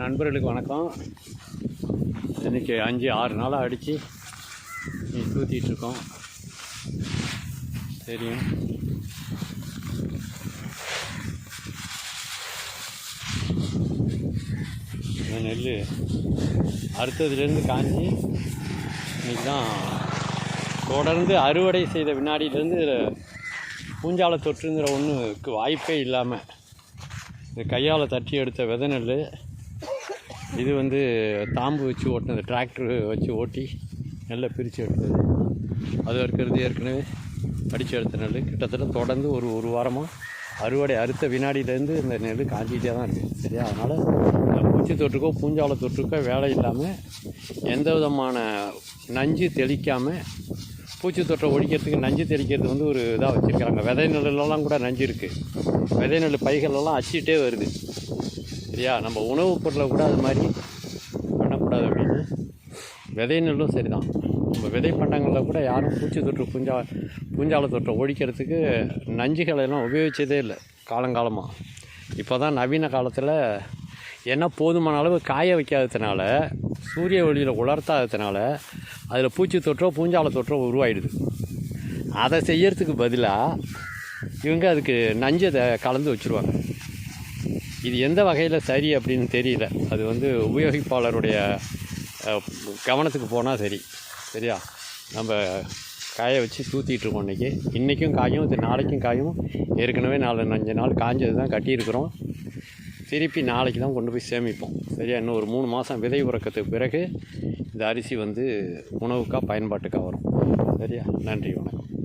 நண்பர்களுக்கு வணக்கம். இன்றைக்கி அஞ்சு ஆறு நாளாக அடித்து நீ தூத்திட்டுருக்கோம். தெரியும். நெல் அறுத்ததுலேருந்து காஞ்சி இன்றைக்கி தான் தொடர்ந்து அறுவடை செய்த வினாடியிலேருந்து பூஞ்சாலை பூஞ்சால தொற்றுங்கிற ஒன்றுக்கு வாய்ப்பே இல்லாமல் இது கையால் தட்டி எடுத்த விதை நெல் இது வந்து தாம்பு வச்சு ஓட்டினது டிராக்டர் வச்சு ஓட்டி நெல்லை பிரித்து எடுத்தது. அது இருக்கிறது ஏற்கனவே அடித்து எடுத்த நெல் கிட்டத்தட்ட தொடர்ந்து ஒரு ஒரு வாரமாக அறுவடை அறுத்த வினாடியிலேருந்து இந்த நெல் காஞ்சிக்கிட்டே தான் இருக்குது சரியா? அதனால் இந்த பூச்சி தொற்றுக்கோ பூஞ்சால தொற்றுக்கோ வேலை இல்லாமல் எந்த விதமான நஞ்சு தெளிக்காமல் பூச்சி தொற்றை ஒழிக்கிறதுக்கு நஞ்சு தெளிக்கிறது வந்து ஒரு இதாக வச்சுருக்காங்க விதை நெல்லெல்லாம் கூட நஞ்சு இருக்குது விதை நெல் பைகளெல்லாம் அச்சிட்டே வருது. சரியா? நம்ம உணவுப் பொருளை கூட அது மாதிரி பண்ணக்கூடாது அப்படின்னு. விதை நெல்லும் சரி தான் நம்ம விதை பண்டங்களில் கூட யாரும் பூச்சி தொற்று பூஞ்சா பூஞ்சால தொற்றை ஒழிக்கிறதுக்கு நஞ்சுகளை எல்லாம் உபயோகிச்சதே இல்லை காலங்காலமாக இப்போ தான் நவீன காலத்தில் ஏன்னா போதுமான அளவு காய வைக்காததுனால சூரிய ஒளியில் உலர்த்தாததுனால அதில் பூச்சி தொற்றோ பூஞ்சாலை தொற்றோ உருவாயிடுது. அதை செய்யறதுக்கு பதிலாக இவங்க அதுக்கு நஞ்சை கலந்து வச்சுருவாங்க. இது எந்த வகையில் சரி அப்படின்னு தெரியல. அது வந்து உபயோகிப்பாளருடைய கவனத்துக்கு போனால் சரி. சரியா? நம்ம காய வச்சு தூத்திட்டுருக்கோம் இன்றைக்கி இன்றைக்கும் காயும் இது நாளைக்கும் காயும். ஏற்கனவே நாலு அஞ்சு நாள் காஞ்சது தான் கட்டியிருக்கிறோம். திருப்பி நாளைக்கு தான் கொண்டு போய் சேமிப்போம். சரியா? இன்னும் ஒரு மூணு மாதம் விதை உறக்கத்துக்கு பிறகு இந்த அரிசி வந்து உணவுக்காக பயன்பாட்டுக்காக வரும். சரியா? நன்றி வணக்கம்.